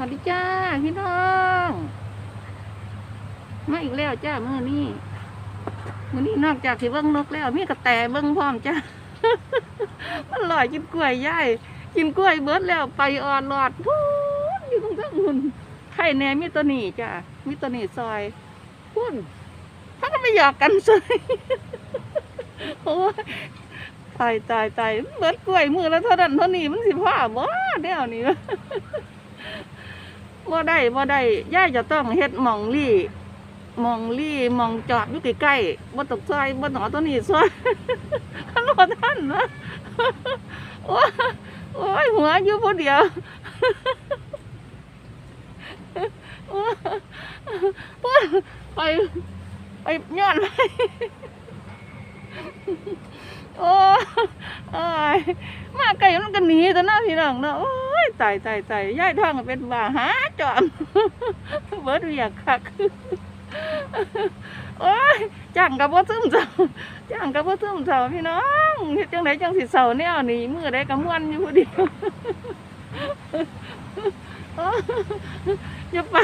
สวัสดีจ้าพี่น้องมาอีกแล้วจ้ามื่อนี้มื่อนี้นอกจากที่เบิ้งนกแล้วมีกระแตเบิ้งพร้อมจ้ามันลอยกินกล้วยย่ายกินกล้วยเบิร์ดแล้วไปอ่อนหลอดพูนอยู่ตรงข้างหุ่นไข่แหน่มีตัวนี้จ้ามีตัวนี้ซอยพุ่นถ้าก็ไม่หยอกกันซอยโอ้ยตายตายตายเบิดกล้วยมือแล้วเท่านั้นเท่านี้มันสิพ่อบ่เดี๋ยวนี้ บ่ได้บ่ได้ย่ายจะต้องเฮ็ดหมองลี่หมองลี่หมองจอดอยู่ใกล้ๆบ่ตกซอยบ่หนอตัวนี้ซอยคันบ่ทันนะโอ้ยโอ้ยหัวอยู่ผู้เดียวไปไปย้อนไปโอ้ยมาไกลมันก็หนีตัวหน้าพี่น้องเนาะ ตายตายตายย่ายท้องเป็นบ้าหาจอมเบิดเวียกคักโอ้ยจ้างกับว่าซึมเศร้าจ้างกับว่าซึมเศร้าพี่น้องเฮ็ดจังไดจังสิเศร้าแนวนี้มือใดก็ม่วนอยู่ผู้เดียวอย่าไป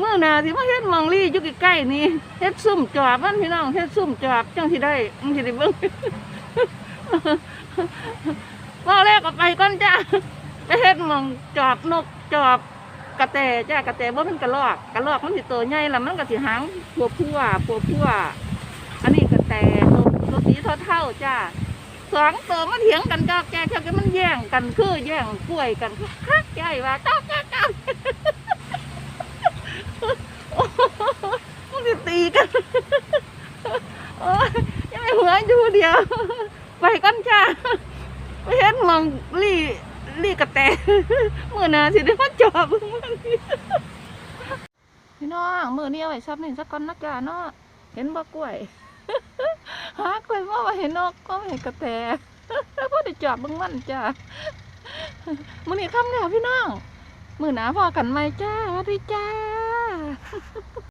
มือหน้าสิมาเฮ็ดหมองลี่อยู่ใกล้ๆนี่เฮ็ดซุ่มจอบมันพี่น้องเฮ็ดซุ่มจอบจังสิได้จังสิได้เบิ่งว่าแรกก็ไปก่อนจ้า ไปเฮ็ดมองจอบนกจอบกระแตจ้ากระแตบ่เป็นกระรอกกระรอกมันสิตัวใหญ่ล้วมันก็สิหางพัวพัวพัวพัวอันนี้กระแตนกตัวสีเท่าๆจ้าสองตัวมันเถียงกันจอกแกแค่มันแย่งกันคือแย่งกล้วยกันคักใหญ่ว่าจอกแกกันมันสิตีกันโอ้ยยังไม่หัวอยู่เดียว ไปกันจ้าไปเห็นมองลี่ ลี่กระแตมือนาสิได้มาจอบมึงมันนี่พี่น้องมือนี้เอาไว้ซับหนึ่งสักก้อนนักจาเนาะเห็นบ่กล้วยหากล้วยว่าว่าเห็นนอกก็เห็นกระแตพอได้จอบมึงมันจ้ามือนี้คำแล้วพี่น้องมือหนาพอกันไหมจ้าสวัสดีจ้า